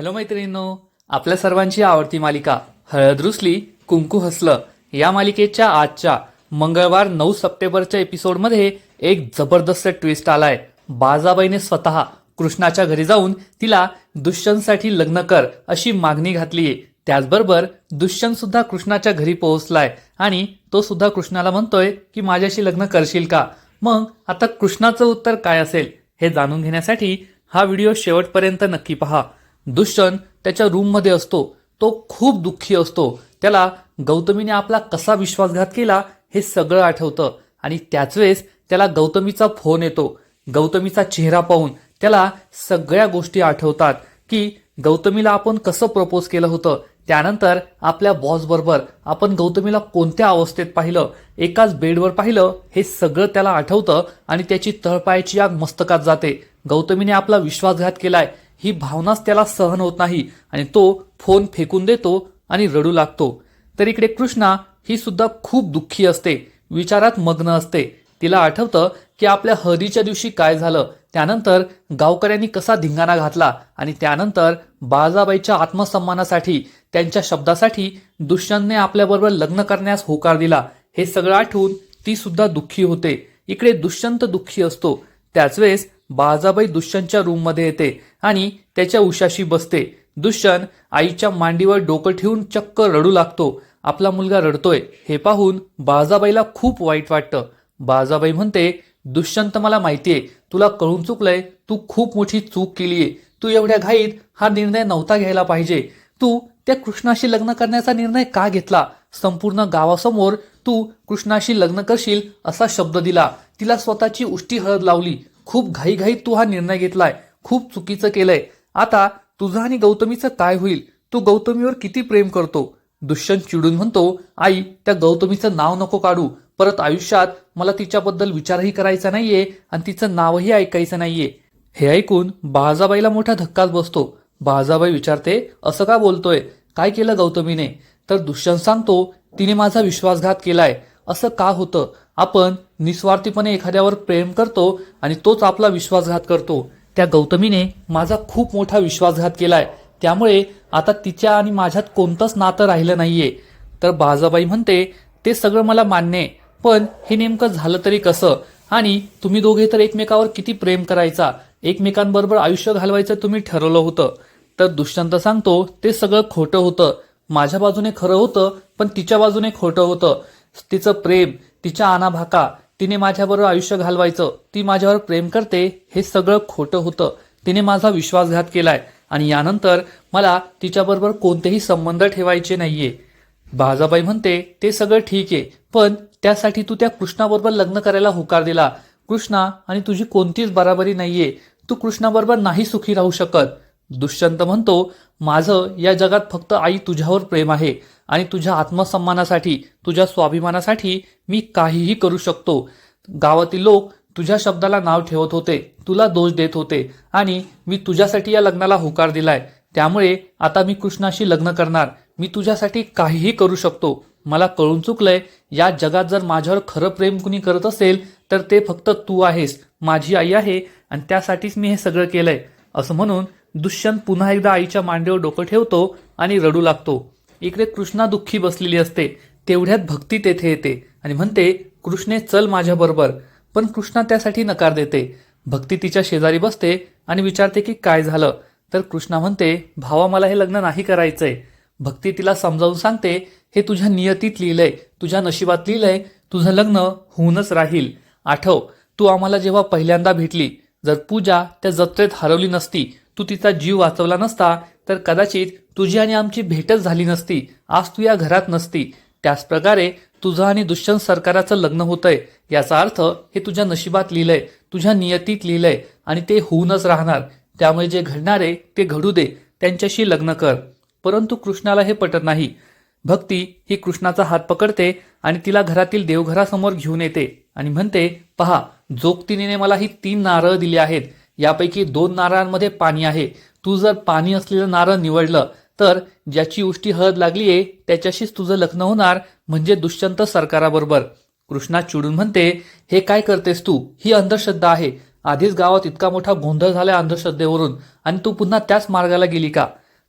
Hello मैत्रिणींनो आपल्या सर्वांची आवडती मालिका हळद रुसली कुंकू हसलं या मालिकेच्या आजच्या मंगळवार नऊ सप्टेंबरच्या एपिसोडमध्ये एक जबरदस्त ट्विस्ट आलाय. बाजाबाईने स्वतः कृष्णाच्या घरी जाऊन तिला दुष्यंतसाठी लग्न कर अशी मागणी घातलीये त्याचबरोबर दुष्यंत सुद्धा कृष्णाच्या घरी पोहोचलाय आणि तो सुद्धा कृष्णाला म्हणतोय की माझ्याशी लग्न करशील का? मग आता कृष्णाचं उत्तर काय असेल हे जाणून घेण्यासाठी हा व्हिडिओ शेवटपर्यंत नक्की पहा. दुष्यंत त्याच्या रूममध्ये असतो. तो खूप दुःखी असतो. त्याला गौतमीने आपला कसा विश्वासघात केला हे सगळं आठवतं. आणि त्याच वेळेस त्याला गौतमीचा फोन येतो. गौतमीचा चेहरा पाहून त्याला सगळ्या गोष्टी आठवतात की गौतमीला आपण कसं प्रपोज केलं होतं. त्यानंतर आपल्या बॉसबरोबर आपण गौतमीला कोणत्या अवस्थेत पाहिलं? एकाच बेडवर पाहिलं. हे सगळं त्याला आठवतं आणि त्याची तळपायाची आग मस्तकात जाते. गौतमीने आपला विश्वासघात केलाय. ही भावनाच त्याला सहन होत नाही आणि तो फोन फेकून देतो आणि रडू लागतो. तर इकडे कृष्णा ही सुद्धा खूप दुःखी असते. विचारात मग्न असते. तिला आठवतं की आपल्या हळदीच्या दिवशी काय झालं. त्यानंतर गावकऱ्यांनी कसा धिंगाणा घातला आणि त्यानंतर बाळाबाईच्या आत्मसन्मानासाठी त्यांच्या शब्दासाठी दुष्यंतने आपल्याबरोबर लग्न करण्यास होकार दिला. हे सगळं आठवून ती सुद्धा दुःखी होते. इकडे दुष्यंत दुःखी असतो. त्याच वेळेस बाळजाबाई दुष्यंतच्या रूममध्ये येते आणि त्याच्या उशाशी बसते. दुष्यंत आईच्या मांडीवर डोकं ठेवून चक्क रडू लागतो. आपला मुलगा रडतोय. हे पाहून बाळजाबाईला खूप वाईट वाटतं. बाळजाबाई म्हणते दुष्यंत मला माहितीये तुला कळून चुकलंय तू खूप मोठी चूक केलीये. तू एवढ्या घाईत हा निर्णय नव्हता घ्यायला पाहिजे. तू त्या कृष्णाशी लग्न करण्याचा निर्णय का घेतला? संपूर्ण गावासमोर तू कृष्णाशी लग्न करशील असा शब्द दिला. तिला स्वतःची उष्टी हळद लावली. खूप घाईघाईत तू हा निर्णय घेतलाय. खूप चुकीचं केलंय. आता तुझं आणि गौतमीचं काय होईल? तू गौतमीवर किती प्रेम करतो? दुष्यंत चिडून म्हणतो आई त्या गौतमीचं नाव नको काढू. परत आयुष्यात मला तिच्याबद्दल विचारही करायचा नाहीये आणि तिचं नावही ऐकायचं नाहीये. हे ऐकून बाळजाबाईला मोठा धक्काच बसतो. बाळजाबाई विचारते असं का बोलतोय? काय केलं गौतमीने? तर दुष्यंत सांगतो तिने माझा विश्वासघात केलाय. असं का होतं? आपण निस्वार्थीपणे एखाद्यावर प्रेम करतो आणि तोच आपला विश्वासघात करतो. त्या गौतमीने माझा खूप मोठा विश्वासघात केलाय. त्यामुळे आता तिच्या आणि माझ्यात कोणतंच नातं राहिलं नाहीये. तर बाजाबाई म्हणते ते सगळं मला मान्य आहे पण हे नेमकं झालं तरी कसं? आणि तुम्ही दोघे तर एकमेकावर किती प्रेम करायचा? एकमेकांबरोबर आयुष्य घालवायचं तुम्ही ठरवलं होतं. तर दुष्यंत सांगतो ते सगळं खोटं होतं. माझ्या बाजूने खरं होतं पण तिच्या बाजूने खोटं होतं. तिचं प्रेम तिच्या आनाभाका तिने माझ्याबरोबर आयुष्य घालवायचं ती माझ्यावर प्रेम करते हे सगळं खोटं होतं. तिने माझा विश्वासघात केलाय आणि यानंतर मला तिच्याबरोबर कोणतेही संबंध ठेवायचे नाहीये. बाजाबाई म्हणते ते सगळं ठीक आहे पण त्यासाठी तू त्या कृष्णाबरोबर लग्न करायला होकार दिला. कृष्णा आणि तुझी कोणतीच बराबरी नाहीये. तू कृष्णाबरोबर नाही सुखी राहू शकत. दुष्यंत म्हणतो माझं या जगात फक्त आई तुझ्यावर प्रेम आहे. आणि तुझ्या आत्मसन्मानासाठी तुझ्या स्वाभिमानासाठी मी काहीही करू शकतो. गावातील लोक तुझ्या शब्दाला नाव ठेवत होते तुला दोष देत होते आणि मी तुझ्यासाठी या लग्नाला होकार दिलाय. त्यामुळे आता मी कृष्णाशी लग्न करणार. मी तुझ्यासाठी काहीही करू शकतो. मला कळून चुकलंय या जगात जर माझ्यावर खरं प्रेम कुणी करत असेल तर ते फक्त तू आहेस. माझी आई आहे आणि त्यासाठीच मी हे सगळं केलंय. असं म्हणून दुष्यंत पुन्हा एकदा आईच्या मांडीवर डोकं ठेवतो आणि रडू लागतो. इकडे कृष्णा दुःखी बसलेली असते. तेवढ्यात भक्ती तेथे येते. आणि म्हणते कृष्णे चल माझ्याबरोबर पण कृष्णा त्यासाठी नकार देते. भक्ती तिच्या शेजारी बसते आणि विचारते की काय झालं? तर कृष्णा म्हणते भावा मला हे लग्न नाही करायचंय. भक्ती तिला समजावून सांगते हे तुझ्या नियतीत लिहिलंय तुझ्या नशिबात लिहिलंय तुझं लग्न होऊनच राहील. आठव तू आम्हाला जेव्हा पहिल्यांदा भेटली जर पूजा त्या जत्रेत हरवली नसती तू तिचा जीव वाचवला नसता तर कदाचित तुझी आणि आमची भेटच झाली नसती. आज तू या घरात नसती. त्याच प्रकारे तुझं आणि दुष्यंत सरकाराचं लग्न होतंय. याचा अर्थ हे तुझ्या नशिबात लिहिलंय तुझ्या नियतीत लिहिलंय आणि ते होऊनच राहणार. त्यामुळे जे घडणार आहे ते घडू दे. त्यांच्याशी लग्न कर. परंतु कृष्णाला हे पटत नाही. भक्ती ही कृष्णाचा हात पकडते आणि तिला घरातील देवघरासमोर घेऊन येते आणि म्हणते पहा जोगतिनीने मला ही तीन नारळ दिली आहेत. यापैकी दोन नारळांमध्ये पाणी आहे. तू जर पाणी असलेलं नारळ निवडलं तर ज्याची उष्टी हळद लागलीये त्याच्याशीच तुझं लग्न होणार म्हणजे दुष्यंत सरकाराबरोबर. कृष्णा चिडून म्हणते हे काय करतेस तू? ही अंधश्रद्धा आहे. आधीच गावात इतका मोठा गोंधळ झाला अंधश्रद्धेवरून. आणि तू पुन्हा त्याच मार्गाला गेली का?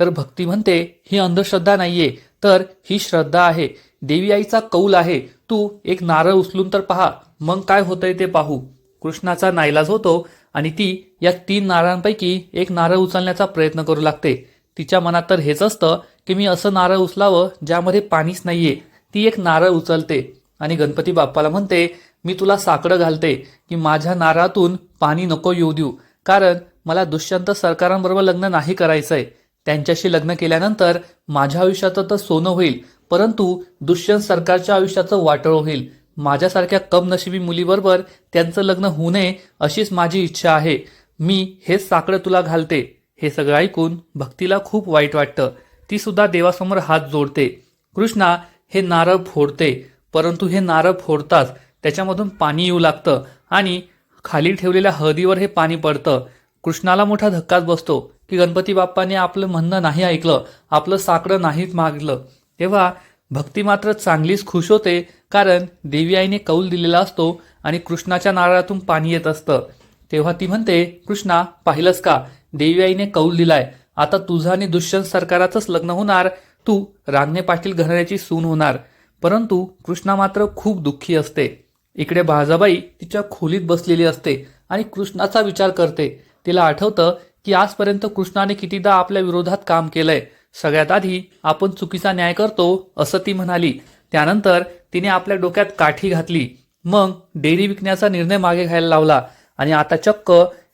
तर भक्ती म्हणते ही अंधश्रद्धा नाहीये तर ही श्रद्धा आहे. देवी आईचा कौल आहे. तू एक नारळ उचलून तर पहा मग काय होतंय ते पाहू. कृष्णाचा नाईलाज होतो आणि ती या तीन नारळांपैकी एक नारळ उचलण्याचा प्रयत्न करू लागते. तिच्या मनात तर हेच असतं की मी असं नारळ उचलावं ज्यामध्ये पाणीच नाहीये. ती एक नारळ उचलते आणि गणपती बाप्पाला म्हणते मी तुला साकडं घालते की माझ्या नारळातून पाणी नको येऊ देऊ. कारण मला दुष्यंत सरकारांबरोबर लग्न नाही करायचंय. त्यांच्याशी लग्न केल्यानंतर माझ्या आयुष्याचं तर सोनं होईल परंतु दुष्यंत सरकारच्या आयुष्याचं वाटळ होईल. माझ्यासारख्या कमनशिबी मुलीबरोबर त्यांचं लग्न होऊ नये अशीच माझी इच्छा आहे. मी हेच साकडं तुला घालते. हे सगळं ऐकून भक्तीला खूप वाईट वाटतं. ती सुद्धा देवासमोर हात जोडते. कृष्णा हे नारळ फोडते. परंतु हे नारळ फोडताच त्याच्यामधून पाणी येऊ लागतं आणि खाली ठेवलेल्या हळदीवर हे पाणी पडतं. कृष्णाला मोठा धक्काच बसतो की गणपती बाप्पाने आपलं म्हणणं नाही ऐकलं. आपलं साकडं नाहीच मागलं तेव्हा भक्ती मात्र चांगलीच खुश होते कारण देवी आईने कौल दिलेला असतो आणि कृष्णाच्या नारळातून पाणी येत असतं. तेव्हा ती म्हणते कृष्णा पाहिलंस का? देवी आईने कौल दिलाय. आता तुझं आणि दुष्यंत सरकाराचंच लग्न होणार. तू रांगणे पाटील घराण्याची सून होणार. परंतु कृष्णा मात्र खूप दुःखी असते. इकडे बाजाबाई तिच्या खोलीत बसलेली असते आणि कृष्णाचा विचार करते. तिला आठवतं की आजपर्यंत कृष्णाने कितीदा आपल्या विरोधात काम केलंय. सगळ्यात आधी आपण चुकीचा न्याय करतो असं ती म्हणाली. त्यानंतर तिने आपल्या डोक्यात काठी घातली. मग डेअरी विकण्याचा निर्णय मागे घ्यायला लावला आणि आता चक्क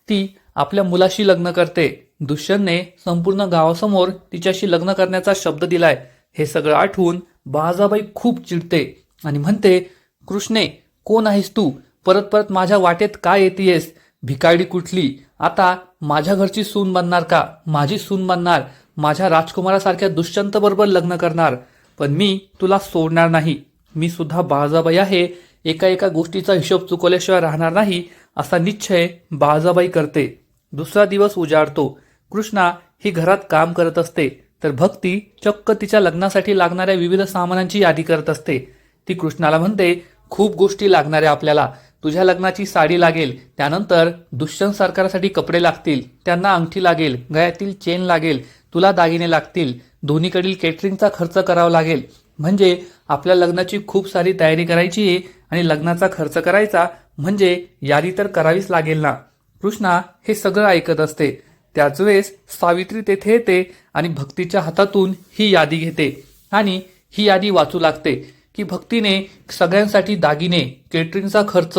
ती आपल्या मुलाशी लग्न करते. दुष्यंतने संपूर्ण गावासमोर तिच्याशी लग्न करण्याचा शब्द दिलाय. हे सगळं आठवून बाजाबाई खूप चिडते आणि म्हणते कृष्णे कोण आहेस तू? परत परत माझ्या वाटेत काय येतेयस? भिकाडी कुठली? आता माझ्या घरची सून बनणार का? माझी सून बनणार. माझ्या राजकुमारासारख्या दुष्यंत बरोबर लग्न करणार पण मी तुला सोडणार नाही. मी सुद्धा बाळजाबाई आहे एका एका गोष्टीचा हिशोब चुकवल्याशिवाय राहणार नाही असा निश्चय बाळजाबाई करते. दुसरा दिवस उजाडतो. कृष्णा ही घरात काम करत असते तर भक्ती चक्क तिच्या लग्नासाठी लागणाऱ्या विविध सामानांची यादी करत असते. ती कृष्णाला म्हणते खूप गोष्टी लागणाऱ्या आपल्याला. तुझ्या लग्नाची साडी लागेल त्यानंतर दुष्यंत सरकारासाठी कपडे लागतील त्यांना अंगठी लागेल गळ्यातील चेन लागेल तुला दागिने लागतील. दोन्हीकडील केटरिंगचा खर्च करावा लागेल. म्हणजे आपल्या लग्नाची खूप सारी तयारी करायची आहे आणि लग्नाचा खर्च करायचा म्हणजे यादी तर करावीच लागेल ना. कृष्णा हे सगळं ऐकत असते. त्याच वेळेस सावित्री तेथे येते आणि भक्तीच्या हातातून ही यादी घेते. आणि ही यादी वाचू लागते की भक्तीने सगळ्यांसाठी दागिने केटरिंगचा खर्च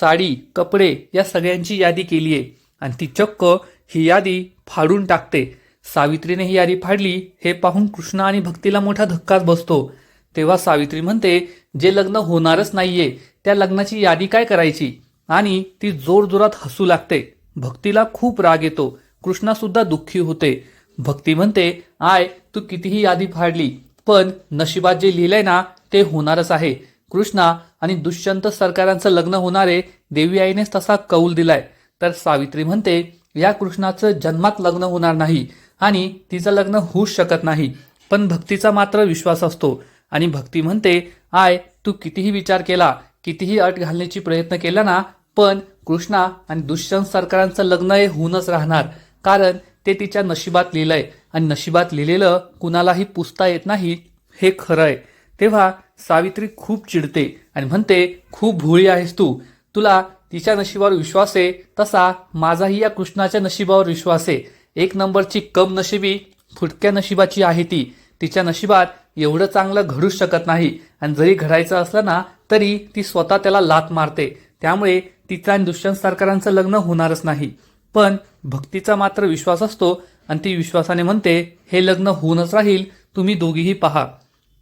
साडी कपडे या सगळ्यांची यादी केली आहे आणि ती चक्क ही यादी फाडून टाकते. सावित्रीने ही यादी फाडली हे पाहून कृष्णा आणि भक्तीला मोठा धक्काच बसतो. तेव्हा सावित्री म्हणते जे लग्न होणारच नाहीये त्या लग्नाची यादी काय करायची? आणि ती जोरजोरात हसू लागते. भक्तीला खूप राग येतो. कृष्णा सुद्धा दुःखी होते. भक्ती म्हणते आय तू कितीही यादी फाडली पण नशिबात जे लिहिलंय ना ते होणारच आहे. कृष्णा आणि दुष्यंत सरकारांचं लग्न होणारे देवी आईनेच तसा कौल दिलाय. तर सावित्री म्हणते या कृष्णाचं जन्मात लग्न होणार नाही. आणि तिचं लग्न होऊच शकत नाही. पण भक्तीचा मात्र विश्वास असतो. आणि भक्ती म्हणते आय तू कितीही विचार केला कितीही अट घालण्याची प्रयत्न केला ना पण कृष्णा आणि दुष्यंत सरकारांचं लग्न हे होऊनच राहणार. कारण ते तिच्या नशिबात लिहिलंय. आणि नशिबात लिहिलेलं कुणालाही पुसता येत नाही हे खरं आहे. तेव्हा सावित्री खूप चिडते आणि म्हणते खूप भोळी आहेस तू. तुला तिच्या नशिबावर विश्वास आहे तसा माझाही या कृष्णाच्या नशिबावर विश्वास आहे. एक नंबरची कम नशिबी फुटक्या नशिबाची आहे ती. तिच्या नशिबात एवढं चांगलं घडूच शकत नाही. आणि जरी घडायचं असलं ना तरी ती स्वतः त्याला लात मारते. त्यामुळे तिचा आणि दुष्यंत सरकारांचं लग्न होणारच नाही. पण भक्तीचा मात्र विश्वास असतो आणि ती विश्वासाने म्हणते हे लग्न होऊनच राहील तुम्ही दोघीही पहा.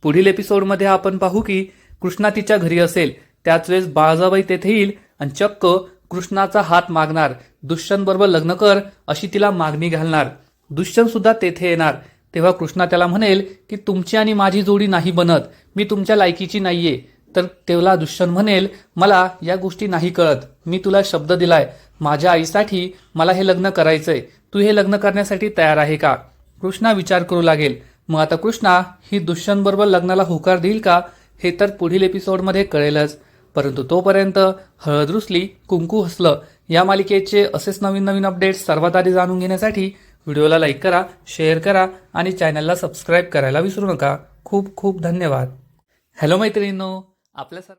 पुढील एपिसोडमध्ये आपण पाहू की कृष्णा तिच्या घरी असेल. त्याच वेळेस बाळजाबाई तेथे येईल आणि चक्क कृष्णाचा हात मागणार. दुष्यंत बरोबर लग्न कर अशी तिला मागणी घालणार. दुष्यंत सुद्धा तेथे येणार. तेव्हा कृष्णा त्याला म्हणेल की तुमची आणि माझी जोडी नाही बनत. मी तुमच्या लायकीची नाहीये. तर तेवला दुष्यंत म्हणेल मला या गोष्टी नाही कळत. मी तुला शब्द दिलाय. माझ्या आईसाठी मला हे लग्न करायचंय. तू हे लग्न करण्यासाठी तयार आहे का? कृष्णा विचार करू लागेल. मग आता कृष्णा ही दुष्यंत बरोबर लग्नाला होकार देईल का? हे तर पुढील एपिसोडमध्ये कळेलच. परंतु तोपर्यंत हळद रुसली कुंकू हसलं या मालिकेचे असेच नवीन नवीन अपडेट्स सर्वात आधी जाणून घेण्यासाठी व्हिडिओला लाईक करा शेअर करा आणि चॅनलला सबस्क्राईब करायला विसरू नका. खूप खूप धन्यवाद. हॅलो मैत्रिणींनो आपल्या सर्व